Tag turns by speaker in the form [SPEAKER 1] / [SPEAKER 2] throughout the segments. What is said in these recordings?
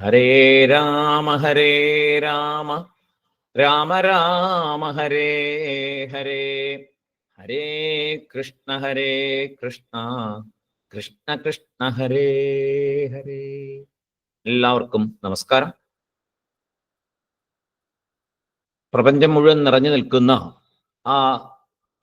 [SPEAKER 1] ഹരേ രാമ ഹരേ രാമ. രാമ രാമ ഹരേ ഹരേ. ഹരേ കൃഷ്ണ ഹരേ കൃഷ്ണ. കൃഷ്ണ കൃഷ്ണ ഹരേ ഹരേ. എല്ലാവർക്കും നമസ്കാരം. പ്രപഞ്ചം മുഴുവൻ നിറഞ്ഞു നിൽക്കുന്ന ആ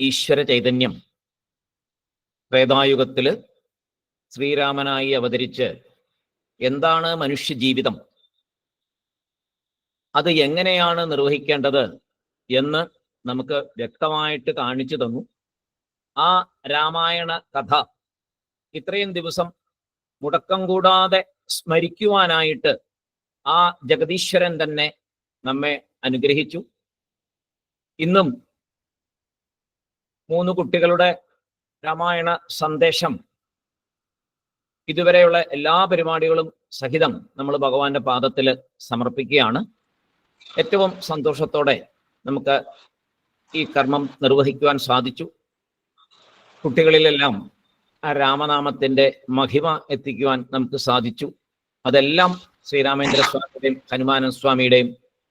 [SPEAKER 1] ഈശ്വര ചൈതന്യം ത്രേതായുഗത്തിൽ ശ്രീരാമനായി അവതരിച്ച് എന്താണ് മനുഷ്യ ജീവിതം അത് എങ്ങനെയാണ് നിർവഹിക്കേണ്ടത് എന്ന് നമുക്ക് വ്യക്തമായിട്ട് കാണിച്ചു തന്നു. ആ രാമായണ കഥ ഇത്രയും ദിവസം മുടക്കം കൂടാതെ സ്മരിക്കുവാനായിട്ട് ആ ജഗദീശ്വരൻ തന്നെ നമ്മെ അനുഗ്രഹിച്ചു. ഇന്നും മൂന്ന് കുട്ടികളുടെ രാമായണ സന്ദേശം ഇതുവരെയുള്ള എല്ലാ പരിപാടികളും സഹിതം നമ്മൾ ഭഗവാന്റെ പാദത്തിൽ സമർപ്പിക്കുകയാണ്. ഏറ്റവും സന്തോഷത്തോടെ നമുക്ക് ഈ കർമ്മം നിർവഹിക്കുവാൻ സാധിച്ചു. കുട്ടികളിലെല്ലാം ആ രാമനാമത്തിന്റെ മഹിമ എത്തിക്കുവാൻ നമുക്ക് സാധിച്ചു. അതെല്ലാം ശ്രീരാമേന്ദ്ര സ്വാമിയുടെയും ഹനുമാനൻ സ്വാമിയുടെയും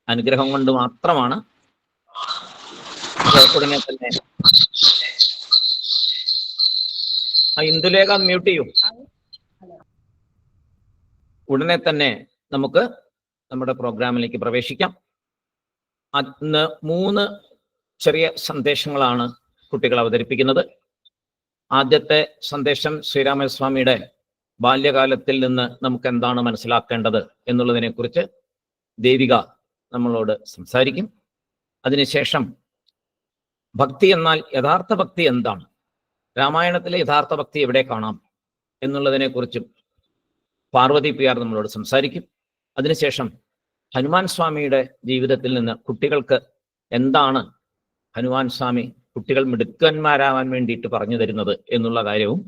[SPEAKER 1] അനുഗ്രഹം കൊണ്ട് മാത്രമാണ്. ഉടനെ തന്നെ ആ ഇന്ദുലേഖ മ്യൂട്ട് ചെയ്യൂ. ഉടനെ തന്നെ നമുക്ക് നമ്മുടെ പ്രോഗ്രാമിലേക്ക് പ്രവേശിക്കാം. അന്ന് മൂന്ന് ചെറിയ സന്ദേശങ്ങളാണ് കുട്ടികൾ അവതരിപ്പിക്കുന്നത്. ആദ്യത്തെ സന്ദേശം ശ്രീരാമസ്വാമിയുടെ ബാല്യകാലത്തിൽ നിന്ന് നമുക്ക് എന്താണ് മനസ്സിലാക്കേണ്ടത് എന്നുള്ളതിനെ കുറിച്ച് ദേവിക നമ്മളോട് സംസാരിക്കും. അതിനുശേഷം ഭക്തി എന്നാൽ യഥാർത്ഥ ഭക്തി എന്താണ്? രാമായണത്തിലെ യഥാർത്ഥ ഭക്തി എവിടെ കാണാം? എന്നുള്ളതിനെ കുറിച്ചും പാർവതി പി ആർ നമ്മളോട് സംസാരിക്കും. അതിനുശേഷം ഹനുമാൻ സ്വാമിയുടെ ജീവിതത്തിൽ നിന്ന് കുട്ടികൾക്ക് എന്താണ് ഹനുമാൻ സ്വാമി കുട്ടികൾ മിടുക്കന്മാരാവാൻ വേണ്ടിയിട്ട് പറഞ്ഞു തരുന്നത് എന്നുള്ള കാര്യവും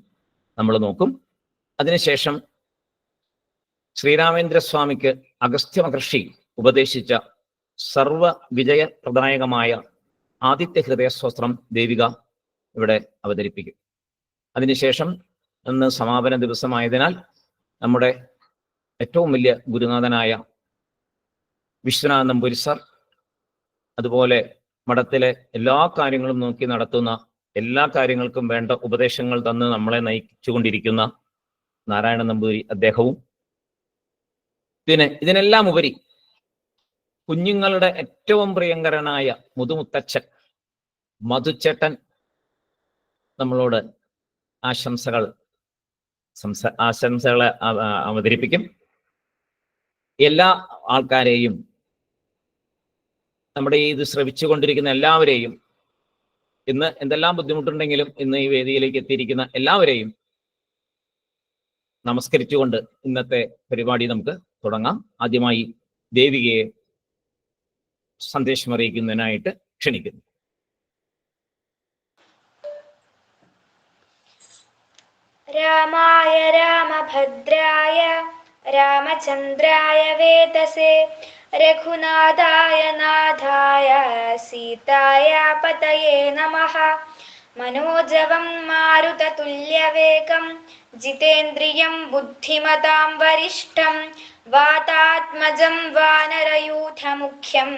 [SPEAKER 1] നമ്മൾ നോക്കും. അതിനുശേഷം ശ്രീരാമേന്ദ്ര സ്വാമിക്ക് അഗസ്ത്യ മഹർഷി ഉപദേശിച്ച സർവ വിജയപ്രദായകമായ ആദിത്യ ഹൃദയസ്വസ്ത്രം ദേവിക ഇവിടെ അവതരിപ്പിക്കും. അതിനുശേഷം ഇന്ന് സമാപന ദിവസമായതിനാൽ നമ്മുടെ ഏറ്റവും വലിയ ഗുരുനാഥനായ വിശ്വനാഥ നമ്പൂരി സർ അതുപോലെ മഠത്തിലെ എല്ലാ കാര്യങ്ങളും നോക്കി നടത്തുന്ന എല്ലാ കാര്യങ്ങൾക്കും വേണ്ട ഉപദേശങ്ങൾ തന്ന് നമ്മളെ നയിച്ചുകൊണ്ടിരിക്കുന്ന നാരായണ നമ്പൂരി അദ്ദേഹവും. പിന്നെ ഇതിനെല്ലാം ഉപരി കുഞ്ഞുങ്ങളുടെ ഏറ്റവും പ്രിയങ്കരനായ മുതുമുത്തച്ഛൻ മധുച്ചേട്ടൻ നമ്മളോട് ആശംസകൾ സംസ ആശംസകളെ അവതരിപ്പിക്കും. എല്ലാ ആൾക്കാരെയും നമ്മുടെ ഇത് ശ്രവിച്ചുകൊണ്ടിരിക്കുന്ന എല്ലാവരെയും ഇന്ന് എന്തെല്ലാം ബുദ്ധിമുട്ടുണ്ടെങ്കിലും ഇന്ന് ഈ വേദിയിലേക്ക് എത്തിയിരിക്കുന്ന എല്ലാവരെയും നമസ്കരിച്ചുകൊണ്ട് ഇന്നത്തെ പരിപാടി നമുക്ക് തുടങ്ങാം. ആദ്യമായി ദേവികയെ സന്ദേശം അറിയിക്കുന്നതിനായിട്ട് ക്ഷണിക്കുന്നു.
[SPEAKER 2] രാമായ രാമഭദ്രായ രാമചന്ദ്രായ വേദസേ രഘുനാഥായ നാഥായ സീതായ പതയേ നമഃ. മനോജവം മാരുതതുല്യവേഗം ജിതേന്ദ്രിയം ബുദ്ധിമതാം വരിഷ്ഠം വാതാത്മജം വാനരയൂഥമുഖ്യം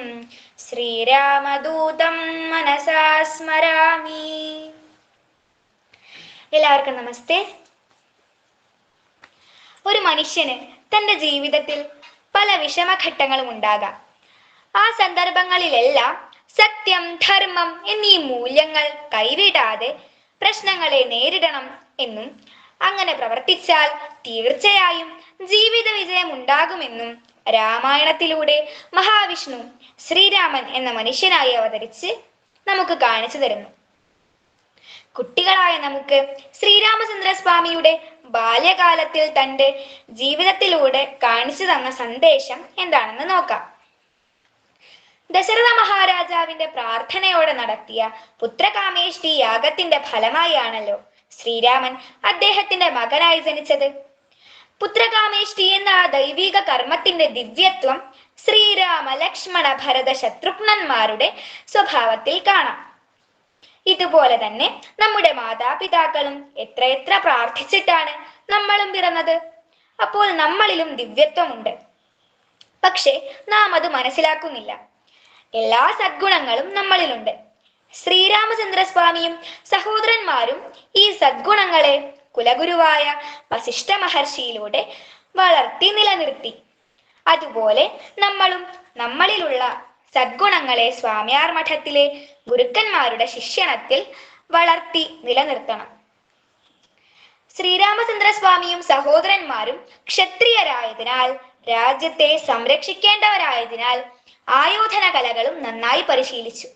[SPEAKER 2] ശ്രീരാമദൂതം മനസാ സ്മരാമി എല്ലാവർക്കും നമസ്തേ. ഒരു മനുഷ്യന് തന്റെ ജീവിതത്തിൽ പല വിഷമഘട്ടങ്ങളും ഉണ്ടാകാം. ആ സന്ദർഭങ്ങളിലെല്ലാം സത്യം ധർമ്മം എന്നീ മൂല്യങ്ങൾ കൈവിടാതെ പ്രശ്നങ്ങളെ നേരിടണം എന്നും അങ്ങനെ പ്രവർത്തിച്ചാൽ തീർച്ചയായും ജീവിത വിജയം ഉണ്ടാകുമെന്നും രാമായണത്തിലൂടെ മഹാവിഷ്ണു ശ്രീരാമൻ എന്ന മനുഷ്യനായി അവതരിച്ച് നമുക്ക് കാണിച്ചു തരുന്നു. കുട്ടികളായ നമുക്ക് ശ്രീരാമചന്ദ്ര സ്വാമിയുടെ ബാല്യകാലത്തിൽ തന്റെ ജീവിതത്തിലൂടെ കാണിച്ചു തന്ന സന്ദേശം എന്താണെന്ന് നോക്കാം. ദശരഥ മഹാരാജാവിന്റെ പ്രാർത്ഥനയോടെ നടത്തിയ പുത്രകാമേഷ്ടി യാഗത്തിന്റെ ഫലമായാണല്ലോ ശ്രീരാമൻ അദ്ദേഹത്തിന്റെ മകനായി ജനിച്ചത്. പുത്രകാമേഷ്ടി എന്ന ആ ദൈവിക കർമ്മത്തിന്റെ ദിവ്യത്വം ശ്രീരാമ ലക്ഷ്മണ ഭരത ശത്രുഘ്നന്മാരുടെ സ്വഭാവത്തിൽ കാണാം. ഇതുപോലെ തന്നെ നമ്മുടെ മാതാപിതാക്കളും എത്രയെത്ര പ്രാർത്ഥിച്ചിട്ടാണ് നമ്മളും പിറന്നത്? അപ്പോൾ നമ്മളിലും ദിവ്യത്വമുണ്ട്. പക്ഷെ നാം അത് മനസ്സിലാക്കുന്നില്ല. എല്ലാ സദ്ഗുണങ്ങളും നമ്മളിലുണ്ട്. ശ്രീരാമചന്ദ്രസ്വാമിയും സഹോദരന്മാരും ഈ സദ്ഗുണങ്ങളെ കുലഗുരുവായ വസിഷ്ഠ മഹർഷിയിലൂടെ വളർത്തി നിലനിർത്തി. അതുപോലെ നമ്മളും നമ്മളിലുള്ള സദ്ഗുണങ്ങളെ സ്വാമിയാർ മഠത്തിലെ ഗുരുക്കന്മാരുടെ ശിഷ്യണത്തിൽ വളർത്തി നിലനിർത്തണം. ശ്രീരാമചന്ദ്രസ്വാമിയും സഹോദരന്മാരും ക്ഷത്രിയരായതിനാൽ രാജ്യത്തെ സംരക്ഷിക്കേണ്ടവരായതിനാൽ ആയോധന കലകളും നന്നായി പരിശീലിച്ചു.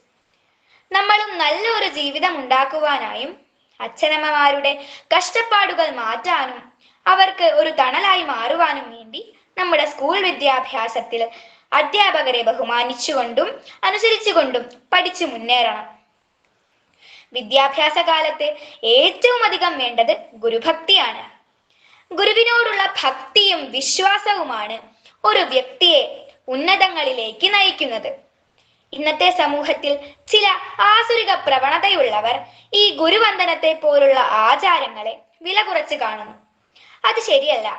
[SPEAKER 2] നമ്മളും നല്ലൊരു ജീവിതം ഉണ്ടാക്കുവാനായും അച്ഛനമ്മമാരുടെ കഷ്ടപ്പാടുകൾ മാറ്റാനും അവർക്ക് ഒരു തണലായി മാറുവാനും വേണ്ടി നമ്മുടെ സ്കൂൾ വിദ്യാഭ്യാസത്തിൽ അധ്യാപകരെ ബഹുമാനിച്ചുകൊണ്ടും അനുസരിച്ചുകൊണ്ടും പഠിച്ചു മുന്നേറണം. വിദ്യാഭ്യാസ കാലത്ത് ഏറ്റവും അധികം വേണ്ടത് ഗുരുഭക്തിയാണ്. ഗുരുവിനോടുള്ള ഭക്തിയും വിശ്വാസവുമാണ് ഒരു വ്യക്തിയെ ഉന്നതങ്ങളിലേക്ക് നയിക്കുന്നത്. ഇന്നത്തെ സമൂഹത്തിൽ ചില ആസുരിക പ്രവണതയുള്ളവർ ഈ ഗുരുവന്ദനത്തെ പോലുള്ള ആചാരങ്ങളെ വില കുറച്ച് കാണുന്നു. അത് ശരിയല്ല.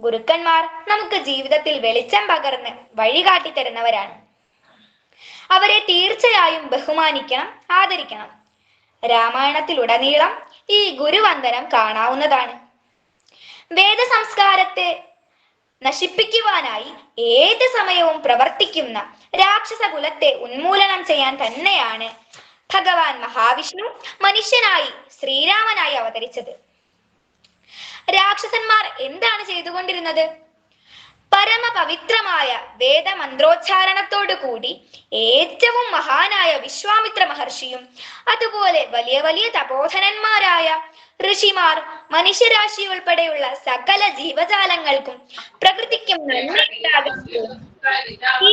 [SPEAKER 2] ഗുരുക്കന്മാർ നമുക്ക് ജീവിതത്തിൽ വെളിച്ചം പകർന്ന് വഴികാട്ടി തരുന്നവരാണ്. അവരെ തീർച്ചയായും ബഹുമാനിക്കണം ആദരിക്കണം. രാമായണത്തിലുടനീളം ഈ ഗുരുവന്ദനം കാണാവുന്നതാണ്. വേദ സംസ്കാരത്തെ നശിപ്പിക്കുവാനായി ഏത് സമയവും പ്രവർത്തിക്കുന്ന രാക്ഷസ കുലത്തെ ഉന്മൂലനം ചെയ്യാൻ തന്നെയാണ് ഭഗവാൻ മഹാവിഷ്ണു മനുഷ്യനായി ശ്രീരാമനായി അവതരിച്ചത്. രാക്ഷസന്മാർ എന്താണ് ചെയ്തുകൊണ്ടിരുന്നത്? പരമപവിത്രമായ വേദമന്ത്രോച്ചാരണത്തോടു കൂടി ഏറ്റവും മഹാനായ വിശ്വാമിത്ര മഹർഷിയും അതുപോലെ വലിയ വലിയ തപോധനന്മാരായ ഋഷിമാർ മനുഷ്യരാശി ഉൾപ്പെടെയുള്ള സകല ജീവജാലങ്ങൾക്കും പ്രകൃതിക്കും നന്മ ഈ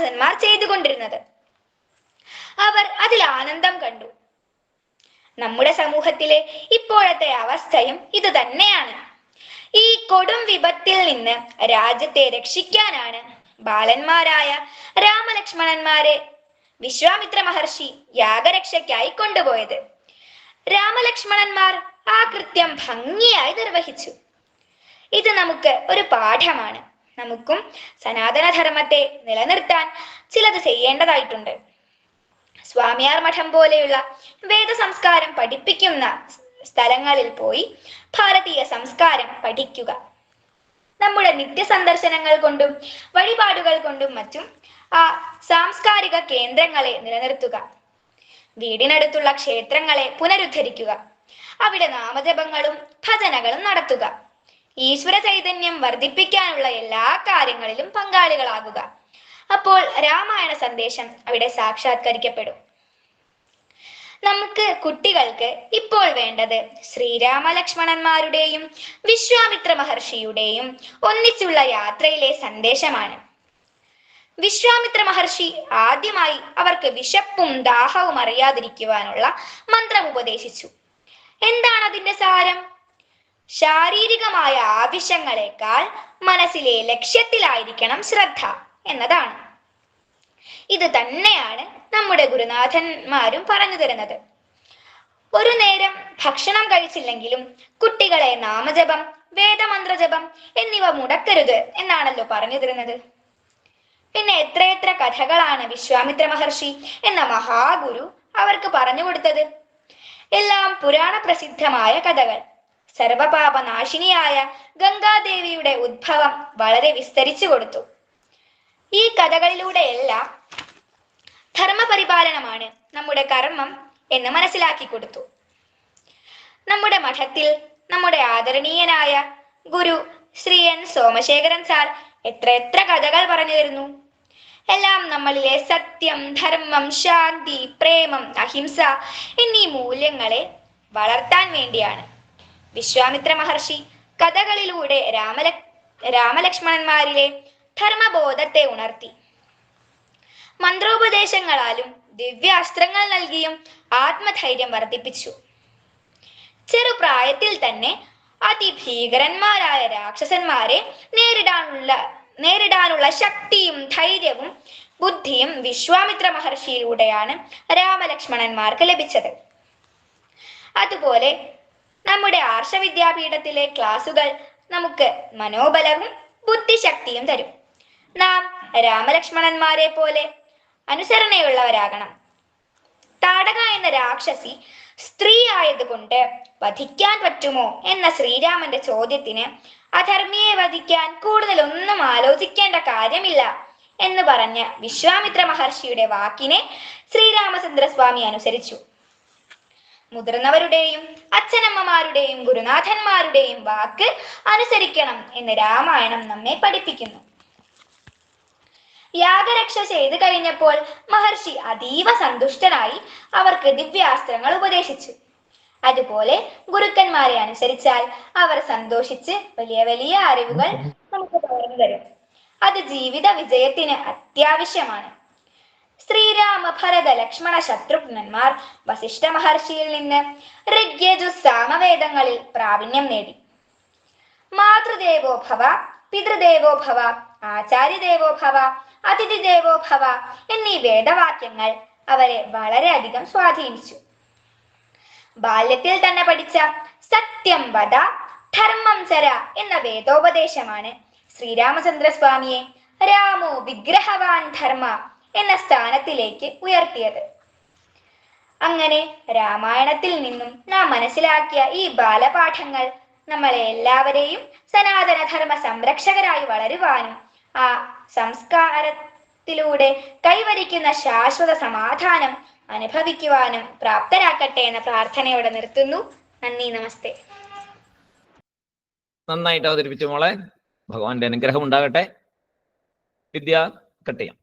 [SPEAKER 2] രാക്ഷസന്മാർ ചെയ്തുകൊണ്ടിരുന്നത്. അവർ അതിൽ ആനന്ദം കണ്ടു. നമ്മുടെ സമൂഹത്തിലെ ഇപ്പോഴത്തെ അവസ്ഥയും ഇത് തന്നെയാണ്. ഈ കൊടും വിപത്തിൽ നിന്ന് രാജ്യത്തെ രക്ഷിക്കാനാണ് ബാലന്മാരായ രാമലക്ഷ്മണന്മാരെ വിശ്വാമിത്ര മഹർഷി യാഗരക്ഷയ്ക്കായി കൊണ്ടുപോയത്. രാമലക്ഷ്മണന്മാർ ആ കൃത്യം ഭംഗിയായി നിർവഹിച്ചു. ഇത് നമുക്ക് ഒരു പാഠമാണ്. നമുക്കും സനാതനധർമ്മത്തെ നിലനിർത്താൻ ചിലത് ചെയ്യേണ്ടതായിട്ടുണ്ട്. സ്വാമിയാർ മഠം പോലെയുള്ള വേദ സംസ്കാരം പഠിപ്പിക്കുന്ന സ്ഥലങ്ങളിൽ പോയി ഭാരതീയ സംസ്കാരം പഠിക്കുക. നമ്മുടെ നിത്യ സന്ദർശനങ്ങൾ കൊണ്ടും വഴിപാടുകൾ കൊണ്ടും മറ്റും ആ സാംസ്കാരിക കേന്ദ്രങ്ങളെ നിലനിർത്തുക. വീടിനടുത്തുള്ള ക്ഷേത്രങ്ങളെ പുനരുദ്ധരിക്കുക. അവിടെ നാമജപങ്ങളും ഭജനകളും നടത്തുക. ഈശ്വര ചൈതന്യം വർദ്ധിപ്പിക്കാനുള്ള എല്ലാ കാര്യങ്ങളിലും പങ്കാളികളാകുക. അപ്പോൾ രാമായണ സന്ദേശം അവിടെ സാക്ഷാത്കരിക്കപ്പെടും. നമുക്ക് കുട്ടികൾക്ക് ഇപ്പോൾ വേണ്ടത് ശ്രീരാമ ലക്ഷ്മണന്മാരുടെയും വിശ്വാമിത്ര മഹർഷിയുടെയും ഒന്നിച്ചുള്ള യാത്രയിലെ സന്ദേശമാണ്. വിശ്വാമിത്ര മഹർഷി ആദ്യമായി അവർക്ക് വിശപ്പും ദാഹവും അറിയാതിരിക്കുവാനുള്ള മന്ത്രം ഉപദേശിച്ചു. എന്താണ് അതിന്റെ സാരം? ശാരീരികമായ ആവശ്യങ്ങളെക്കാൾ മനസ്സിലെ ലക്ഷ്യത്തിലായിരിക്കണം ശ്രദ്ധ എന്നതാണ്. ഇത് തന്നെയാണ് നമ്മുടെ ഗുരുനാഥന്മാരും പറഞ്ഞു തരുന്നത്. ഒരു നേരം ഭക്ഷണം കഴിച്ചില്ലെങ്കിലും കുട്ടികളെ നാമജപം വേദമന്ത്രജപം എന്നിവ മുടക്കരുത് എന്നാണല്ലോ പറഞ്ഞു തരുന്നത്. പിന്നെ എത്രയെത്ര കഥകളാണ് വിശ്വാമിത്ര മഹർഷി എന്ന മഹാഗുരു അവർക്ക് പറഞ്ഞു കൊടുത്തത്. എല്ലാം പുരാണ പ്രസിദ്ധമായ കഥകൾ. സർവപാപനാശിനിയായ ഗംഗാദേവിയുടെ ഉദ്ഭവം വളരെ വിസ്തരിച്ചു കൊടുത്തു. ഈ കഥകളിലൂടെയെല്ലാം ധർമ്മപരിപാലനമാണ് നമ്മുടെ കർമ്മം എന്ന് മനസ്സിലാക്കി കൊടുത്തു. നമ്മുടെ മഠത്തിൽ നമ്മുടെ ആദരണീയനായ ഗുരു ശ്രീ എൻ സോമശേഖരൻ സാർ എത്ര എത്ര കഥകൾ പറഞ്ഞു തരുന്നു. എല്ലാം നമ്മളിലെ സത്യം ധർമ്മം ശാന്തി പ്രേമം അഹിംസ എന്നീ മൂല്യങ്ങളെ വളർത്താൻ വേണ്ടിയാണ്. വിശ്വാമിത്ര മഹർഷി കഥകളിലൂടെ രാമല രാമലക്ഷ്മണന്മാരിലെ ധർമ്മബോധത്തെ ഉണർത്തി. മന്ത്രോപദേശങ്ങളാലും ദിവ്യാസ്ത്രങ്ങൾ നൽകിയും ആത്മധൈര്യം വർദ്ധിപ്പിച്ചു. ചെറുപ്രായത്തിൽ തന്നെ അതിഭീകരന്മാരായ രാക്ഷസന്മാരെ നേരിടാനുള്ള നേരിടാനുള്ള ശക്തിയും ധൈര്യവും ബുദ്ധിയും വിശ്വാമിത്ര മഹർഷിയിലൂടെയാണ് രാമലക്ഷ്മണന്മാർക്ക് ലഭിച്ചത്. അതുപോലെ നമ്മുടെ ആർഷ വിദ്യാപീഠത്തിലെ ക്ലാസുകൾ നമുക്ക് മനോബലവും ബുദ്ധിശക്തിയും തരും. നാം രാമലക്ഷ്മണന്മാരെ പോലെ അനുസരണയുള്ളവരാകണം. താടക എന്ന രാക്ഷസി സ്ത്രീ ആയതുകൊണ്ട് വധിക്കാൻ പറ്റുമോ എന്ന ശ്രീരാമന്റെ ചോദ്യത്തിന് അധർമ്മിയെ വധിക്കാൻ കൂടുതൽ ഒന്നും ആലോചിക്കേണ്ട കാര്യമില്ല എന്ന് പറഞ്ഞ വിശ്വാമിത്ര മഹർഷിയുടെ വാക്കിനെ ശ്രീരാമചന്ദ്രസ്വാമി അനുസരിച്ചു. മുതിർന്നവരുടെയും അച്ഛനമ്മമാരുടെയും ഗുരുനാഥന്മാരുടെയും വാക്ക് അനുസരിക്കണം എന്ന് രാമായണം നമ്മെ പഠിപ്പിക്കുന്നു. യാഗരക്ഷ ചെയ്തു കഴിഞ്ഞപ്പോൾ മഹർഷി അതീവ സന്തുഷ്ടനായി അവർക്ക് ദിവ്യാസ്ത്രങ്ങൾ ഉപദേശിച്ചു. അതുപോലെ ഗുരുക്കന്മാരെ അനുസരിച്ചാൽ അവർ സന്തോഷിച്ച് വലിയ വലിയ അറിവുകൾ നമുക്ക് പകർന്നു തരും. അത് ജീവിത വിജയത്തിന് അത്യാവശ്യമാണ്. ശ്രീരാമ ഭരത ലക്ഷ്മണ ശത്രുഘ്നന്മാർ വസിഷ്ഠ മഹർഷിയിൽ നിന്ന് ഋഗ്യജു സാമവേദങ്ങളിൽ പ്രാവീണ്യം നേടി. മാതൃദേവോ ഭവ പിതൃദേവോ ഭവ ആചാര്യദേവോ ഭവ അതിഥി ഭവ എന്നീ വേദവാക്യങ്ങൾ അവരെ വളരെയധികം സ്വാധീനിച്ചു. ബാല്യത്തിൽ തന്നെ പഠിച്ച സത്യം വധ ധർമ്മം ചര എന്ന വേദോപദേശമാണ് ശ്രീരാമചന്ദ്ര സ്വാമിയെ രാമോ വിഗ്രഹവാൻ ധർമ്മ എന്ന സ്ഥാനത്തിലേക്ക് ഉയർത്തിയത്. അങ്ങനെ രാമായണത്തിൽ നിന്നും നാം മനസ്സിലാക്കിയ ഈ ബാലപാഠങ്ങൾ നമ്മളെ എല്ലാവരെയും സനാതനധർമ്മ സംരക്ഷകരായി വളരുവാനും ആ സംസ്കാരത്തിലൂടെ കൈവരിക്കുന്ന ശാശ്വത സമാധാനം അനുഭവിക്കുവാനും പ്രാപ്തരാക്കട്ടെ എന്ന പ്രാർത്ഥനയോടെ നിർത്തുന്നു. നന്ദി നമസ്തേ.
[SPEAKER 1] നന്നായിട്ട് അവതരിപ്പിച്ചു മോളെ. ഭഗവാന്റെ അനുഗ്രഹം ഉണ്ടാകട്ടെ. വിദ്യ കട്ട് ചെയ്യാം.